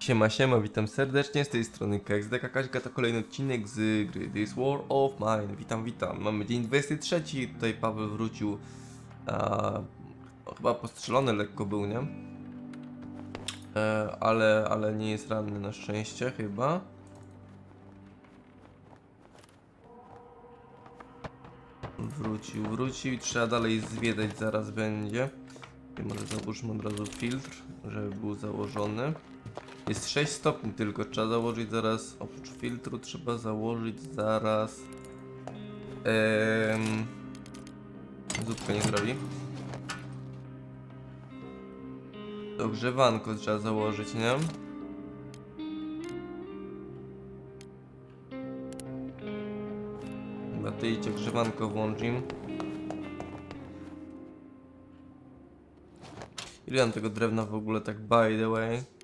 Siema, siema, witam serdecznie z tej strony KXDK Kaśka, to kolejny odcinek z gry This War of Mine. Witam, witam. Mamy dzień 23, tutaj Paweł wrócił, no, chyba postrzelony lekko był, nie? E, ale, ale nie jest ranny na szczęście chyba. Wrócił, wrócił trzeba dalej zwiedzać, zaraz będzie. I może załóżmy od razu filtr, żeby był założony. Jest 6 stopni tylko, trzeba założyć zaraz, oprócz filtru trzeba założyć zaraz em, zupkę nie zrobi Ogrzewanko trzeba założyć, nie? Chyba ty idź ogrzewanko włączim Ile mam tego drewna w ogóle tak by the way?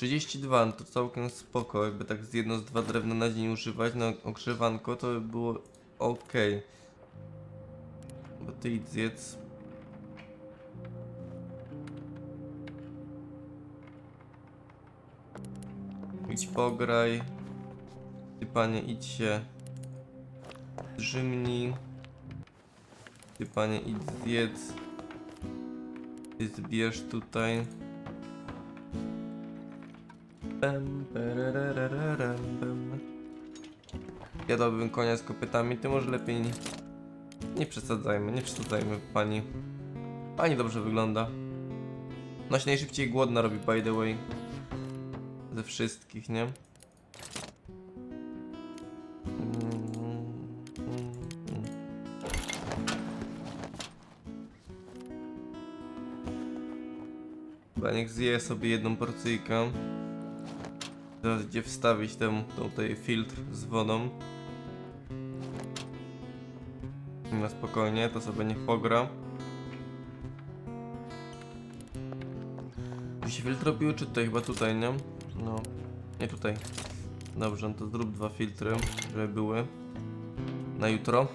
32, no to całkiem spoko, jakby tak z jedno z dwa drewna na dzień używać na ogrzewanko, to by było ok. Bo ty idź zjedz. Idź pograj. Ty panie idź się drzymnij. Ty panie idź zjedz. Ty zbierz tutaj. Jadłbym konia z kopytami, ty może lepiej nie, nie przesadzajmy, nie przesadzajmy pani. Pani dobrze wygląda. No się najszybciej głodna robi by the way. Ze wszystkich, nie? Niech zje sobie jedną porcyjkę. Teraz gdzie wstawić ten tutaj filtr z wodą. Na spokojnie, to sobie niech pogra. Gdzie się filtr robił, czy tutaj? Chyba tutaj, nie? No, nie tutaj. Dobrze, no to zrób dwa filtry, żeby były. Na jutro.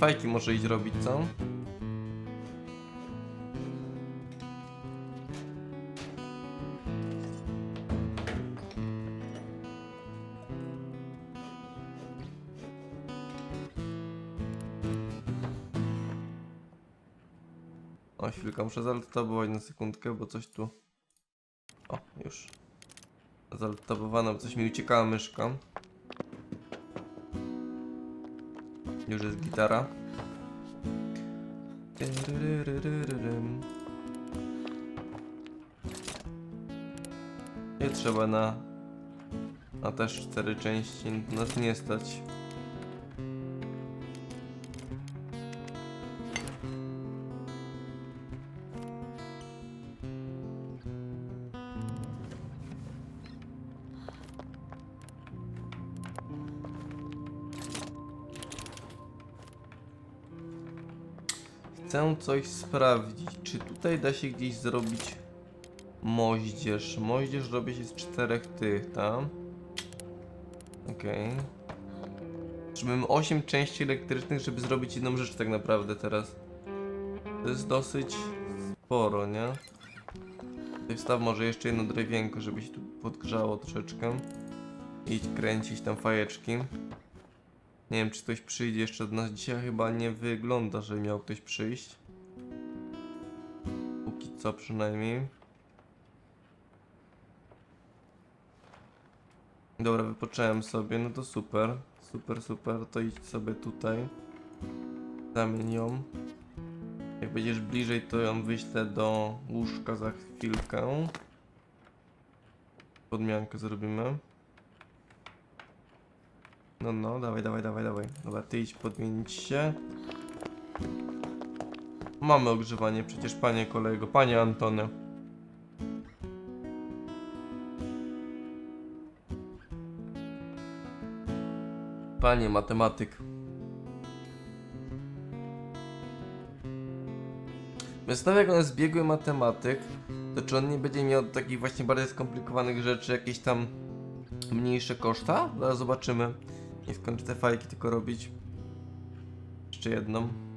Fajki może iść robić, co? O, chwilkę, muszę zaltabować na sekundkę, bo coś tu... O, już. Zaltabowana, bo coś mi uciekała myszka. Już jest gitara. Nie trzeba na... Na też cztery części, nas nie stać. Coś sprawdzić. Czy tutaj da się gdzieś zrobić moździerz? Moździerz robi się z czterech tych, tam. Okej. Potrzebujemy 8 części elektrycznych, żeby zrobić jedną rzecz tak naprawdę teraz. To jest dosyć sporo, nie? Tutaj wstaw może jeszcze jedno drewienko, żeby się tu podgrzało troszeczkę. Idź kręcić tam fajeczki. Nie wiem, czy ktoś przyjdzie jeszcze do nas dzisiaj. Chyba nie wygląda, że miał ktoś przyjść. Co przynajmniej. Dobra, wypocząłem sobie, no to super. Super, super, to idź sobie tutaj. Zamień ją. Jak będziesz bliżej, to ją wyślę do łóżka za chwilkę. Podmiankę zrobimy. No, no, dawaj, dawaj, dawaj, dawaj. Dobra, ty idź podmienić się. Mamy ogrzewanie przecież, panie kolego, panie Antony. Panie matematyk. Zastanawiam jak on jest biegły matematyk, to czy on nie będzie miał takich właśnie bardziej skomplikowanych rzeczy, jakieś tam mniejsze koszta? Zaraz zobaczymy. Nie skończę te fajki tylko robić. jeszcze jedną.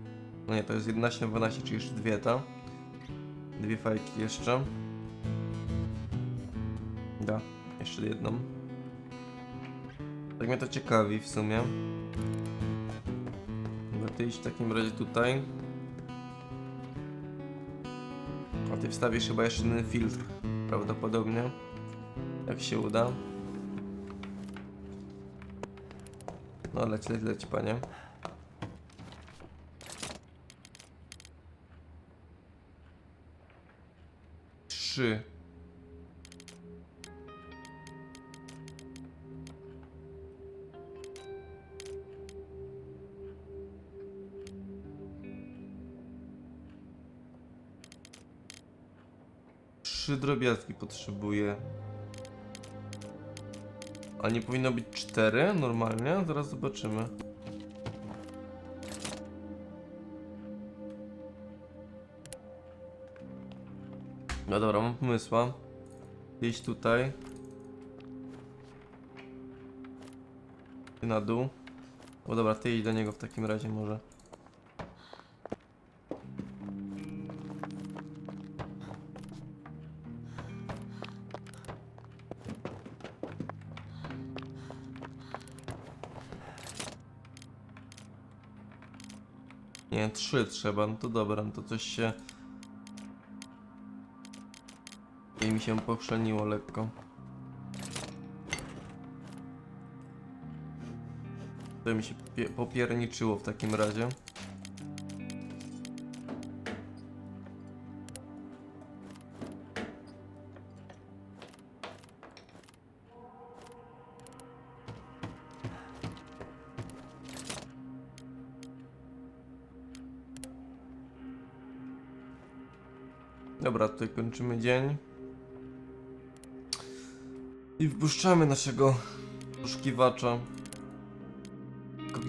No nie, to jest 11 na 12, czyli jeszcze dwie, ta. Dwie fajki jeszcze. Da, jeszcze jedną. Tak mnie to ciekawi w sumie. Dobra, ty idź w takim razie tutaj. A ty wstawisz chyba jeszcze jeden filtr. Prawdopodobnie. Jak się uda. No leć, leć, leć, panie. Trzy. Trzy drobiazgi potrzebuję. A nie powinno być cztery normalnie? Zaraz zobaczymy. No dobra, mam pomysła. Iść tutaj. Ty na dół. O dobra, ty idź do niego w takim razie może. Nie, trzy trzeba, no to dobra, no to coś się... I mi się pochrzeniło lekko. To mi się pie- popierniczyło w takim razie. Dobra, tutaj kończymy dzień. I wpuszczamy naszego poszukiwacza.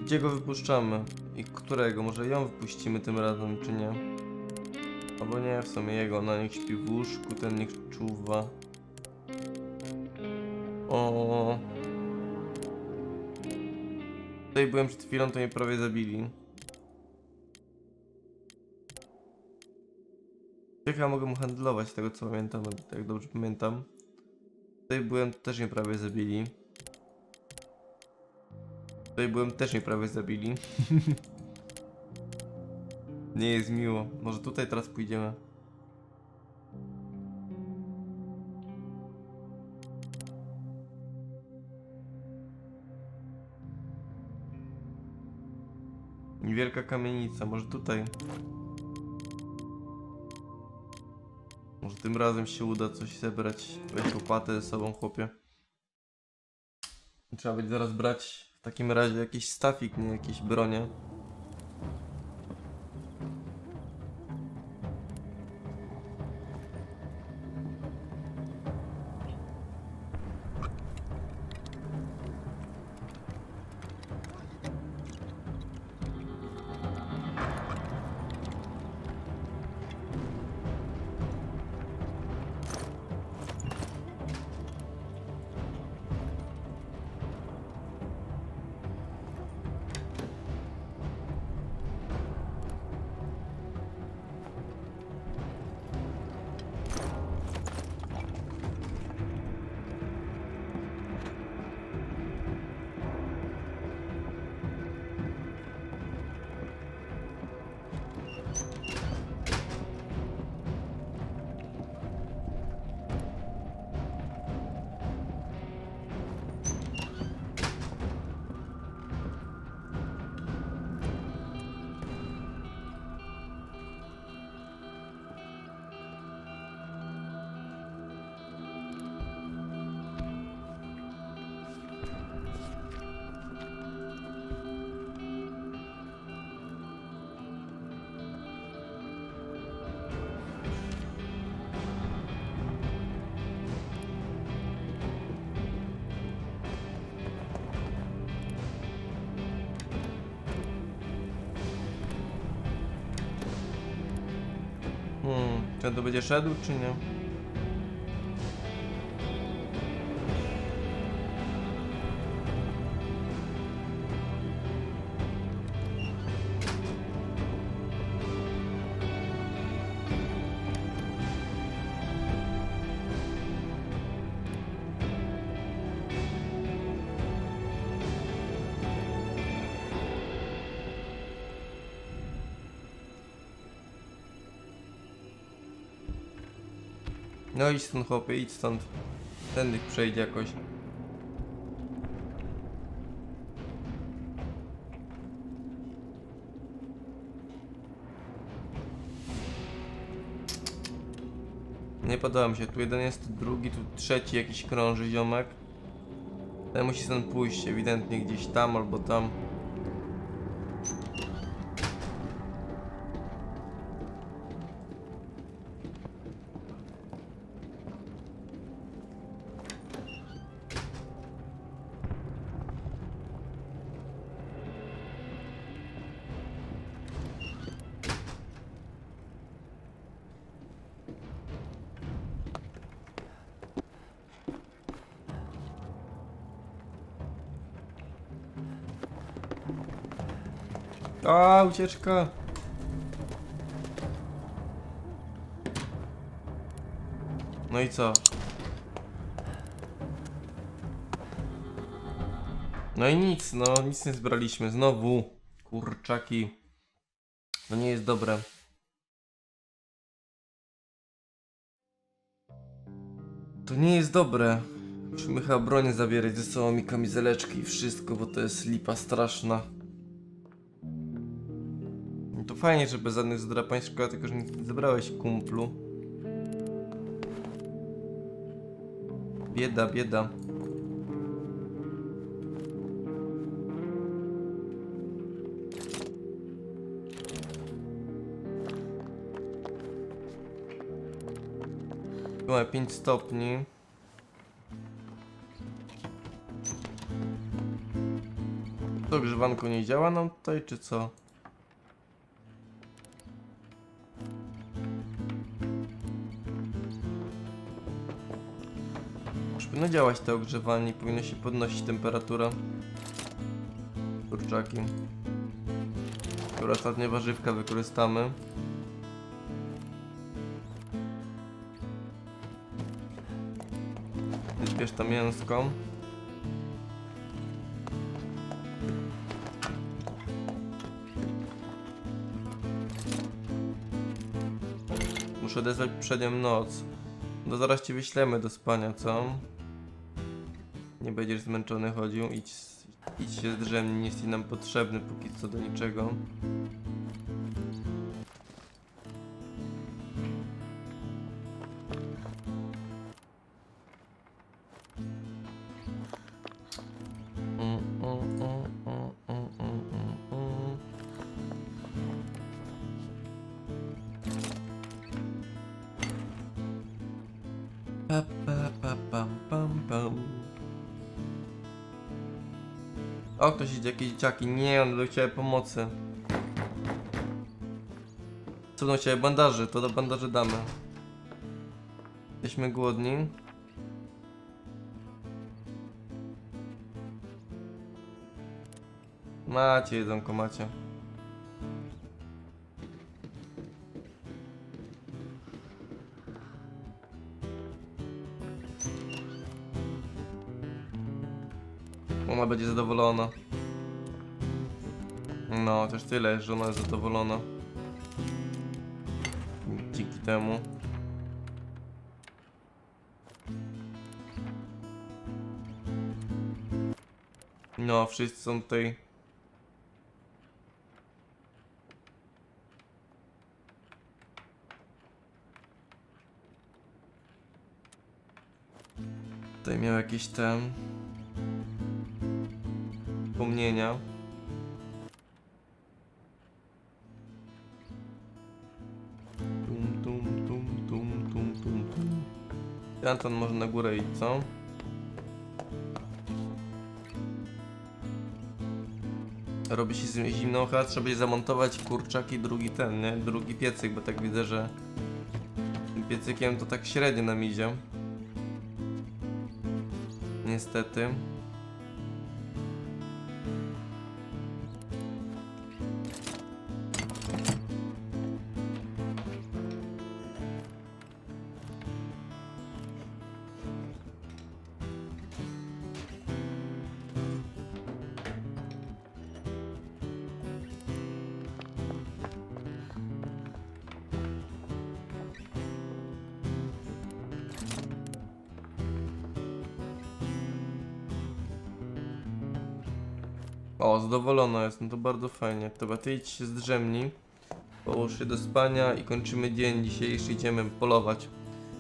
Gdzie go wypuszczamy? I którego? Może ją wypuścimy tym razem, czy nie? Albo nie, w sumie jego. Ona niech śpi w łóżku, ten niech czuwa. O. Tutaj byłem przed chwilą, to mnie prawie zabili. Chyba mogę mu handlować, z tego co pamiętam, jak dobrze pamiętam. Tutaj byłem, też mnie prawie zabili. Tutaj byłem, też mnie prawie zabili. Nie jest miło. Może tutaj teraz pójdziemy. Niewielka kamienica, może tutaj. Może tym razem się uda coś zebrać. Weź łopatę ze sobą, chłopie. Trzeba będzie zaraz brać w takim razie jakiś stafik, nie jakieś bronie. Tu będzie szedł, czy nie? No idź stąd chłopie, idź stąd. Tędy przejdzie jakoś. Nie podoba mi się, tu jeden jest, tu drugi, tu trzeci jakiś krąży ziomek. Ten musi stąd pójść, ewidentnie gdzieś tam albo tam. A, ucieczka! No i co? No i nic, no nic nie zbraliśmy. Znowu. Kurczaki. To nie jest dobre. To nie jest dobre. Musimy chyba zabierać ze sobą i kamizeleczki i wszystko, bo to jest lipa straszna. To fajnie, że bez żadnych zdrapań, szkoda tylko, że nie zebrałeś, kumplu. Bieda, bieda. Mamy 5 stopni. To grzewanko nie działa nam tutaj, czy co? Powinno działać to ogrzewanie, powinno się podnosić temperatura. Kurczaki. Które ostatnie warzywka wykorzystamy. Zbierz to mięsko. Muszę odezwać przednią noc. No zaraz cię wyślemy do spania, co? Nie będziesz zmęczony chodził, idź, idź się zdrzemnij, nie jesteś nam potrzebny póki co do niczego. O, ktoś idzie, jakieś dzieciaki. Nie, one do ciebie pomocy. Co do ciebie? Bandaży, to do bandaży damy. Jesteśmy głodni. Macie jedzonko, macie. Ona będzie zadowolona. No, też tyle, że ona jest zadowolona. Dzięki temu. No, wszyscy są tutaj. Tutaj miał jakieś ten wspomnienia. Tum, tum, tum, tum, tum, tum, tum. Może na górę iść, co? Robi się zim- zimno, chyba trzeba będzie zamontować kurczaki drugi ten, nie? Drugi piecyk, bo tak widzę, że tym piecykiem to tak średnio nam idzie. Niestety. O, zadowolona jestem, to bardzo fajnie. Dobra, ty idź się zdrzemnij. Połóż się do spania i kończymy dzień dzisiejszy, idziemy polować.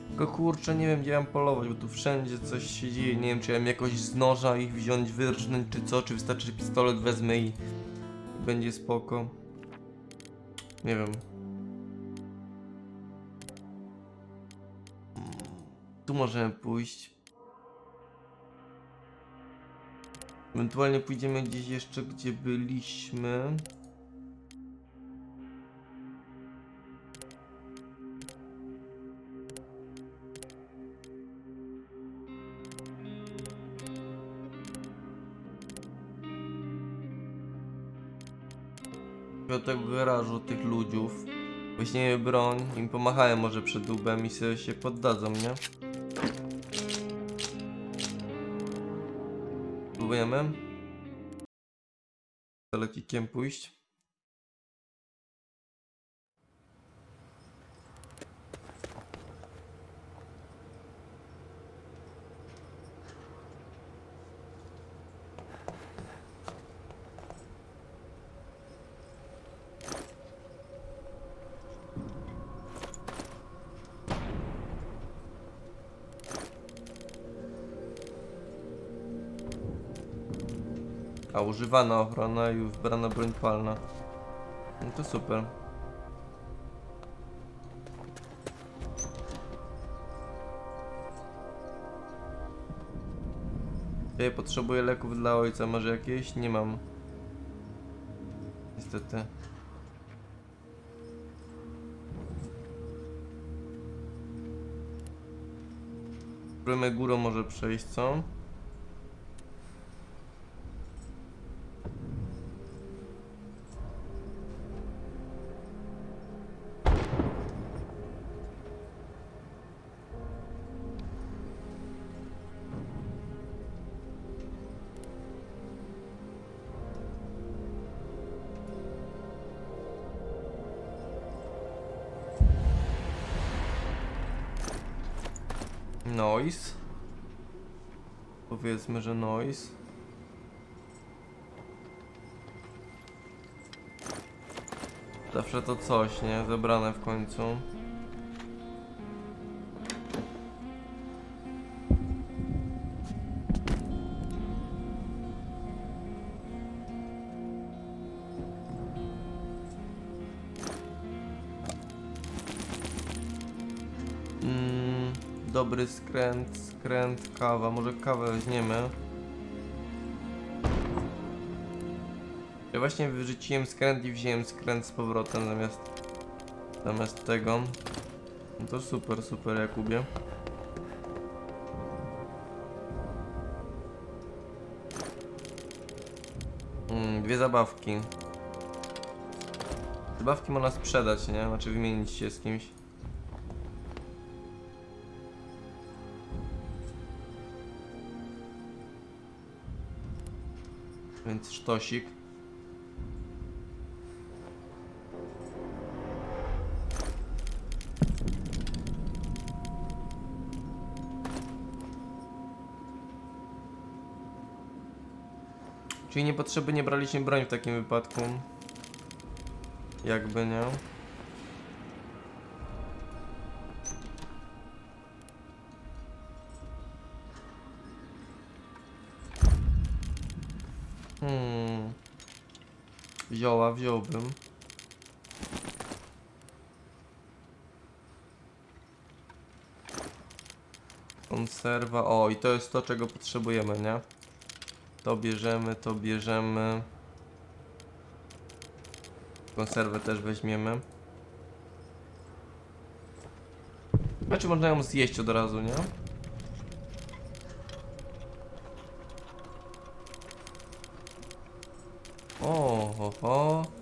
Tylko kurczę, nie wiem gdzie mam polować, bo tu wszędzie coś się dzieje. Nie wiem, czy ja mam jakoś z noża ich wziąć, wyrżnąć, czy co, czy wystarczy, że pistolet wezmę i będzie spoko. Nie wiem. Tu możemy pójść. Ewentualnie pójdziemy gdzieś jeszcze, gdzie byliśmy. Tego garażu tych ludziów. Weźmiemy broń, im pomachałem może przed dubem i sobie się poddadzą, nie? Próbujemy. Telecikiem pójść. A używana ochrona i wybrana broń palna. No to super. Ja potrzebuję leków dla ojca, może jakieś? Nie mam. Niestety. Spróbujmy górą może przejść, co? Powiedzmy, że noise. Zawsze to coś, nie? Zebrane w końcu. Dobry skręt, skręt, kawa. Może kawę weźmiemy. Ja właśnie wyrzuciłem skręt i wziąłem skręt z powrotem zamiast, zamiast tego. No to super, super Jakubie. Mm, dwie zabawki. Zabawki można sprzedać, nie? Znaczy wymienić się z kimś. Więc sztosik. Czyli niepotrzebnie braliśmy broń w takim wypadku. Jakby nie. Wziąłbym. Konserwa. O, i to jest to, czego potrzebujemy, nie? To bierzemy, to bierzemy. Konserwę też weźmiemy. Znaczy można ją zjeść od razu, nie? O, ho,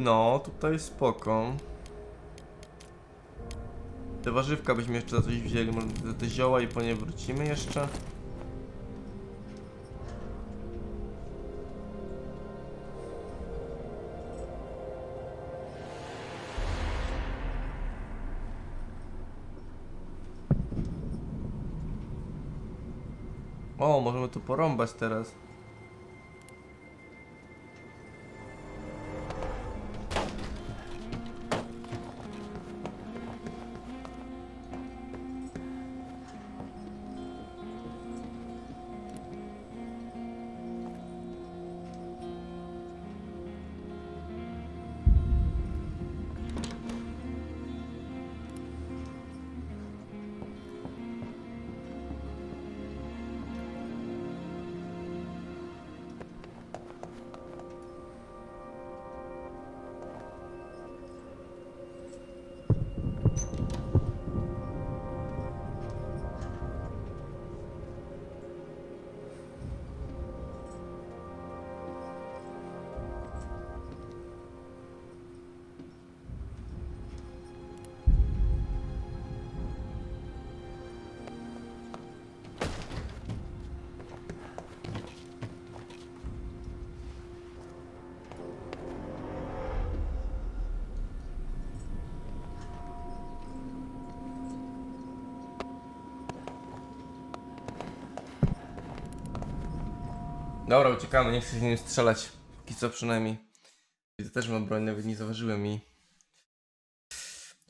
No, tutaj spoko. Te warzywka byśmy jeszcze za coś wzięli, może te, zioła i po nie wrócimy jeszcze. O, możemy tu porąbać teraz. Dobra, uciekamy, nie chcę się nim strzelać. Póki co przynajmniej. Widzę też mam broń, nawet nie zauważyłem i...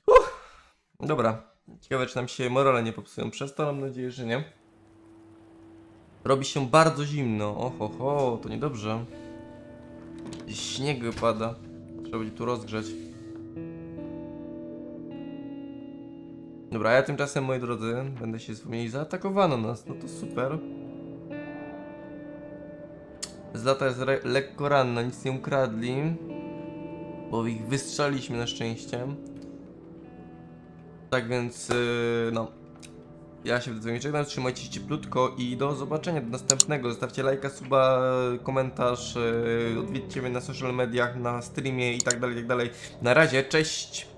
Uff. Dobra. Ciekawe, czy nam się morale nie popsują przez to, mam nadzieję, że nie. Robi się bardzo zimno. Oho, ho, to niedobrze. Śnieg pada. Trzeba będzie tu rozgrzać. Dobra, ja tymczasem, moi drodzy, będę się z wami zaatakowano nas. No to super. Zlata jest lekko ranna, nic nie ukradli. Bo ich wystrzeliśmy na szczęście. Tak więc, yy, no. Ja się wami żegnam, trzymajcie się cieplutko i do zobaczenia, do następnego. Zostawcie lajka, suba, komentarz, yy, odwiedźcie mnie na social mediach, na streamie i tak dalej, tak dalej. Na razie, cześć!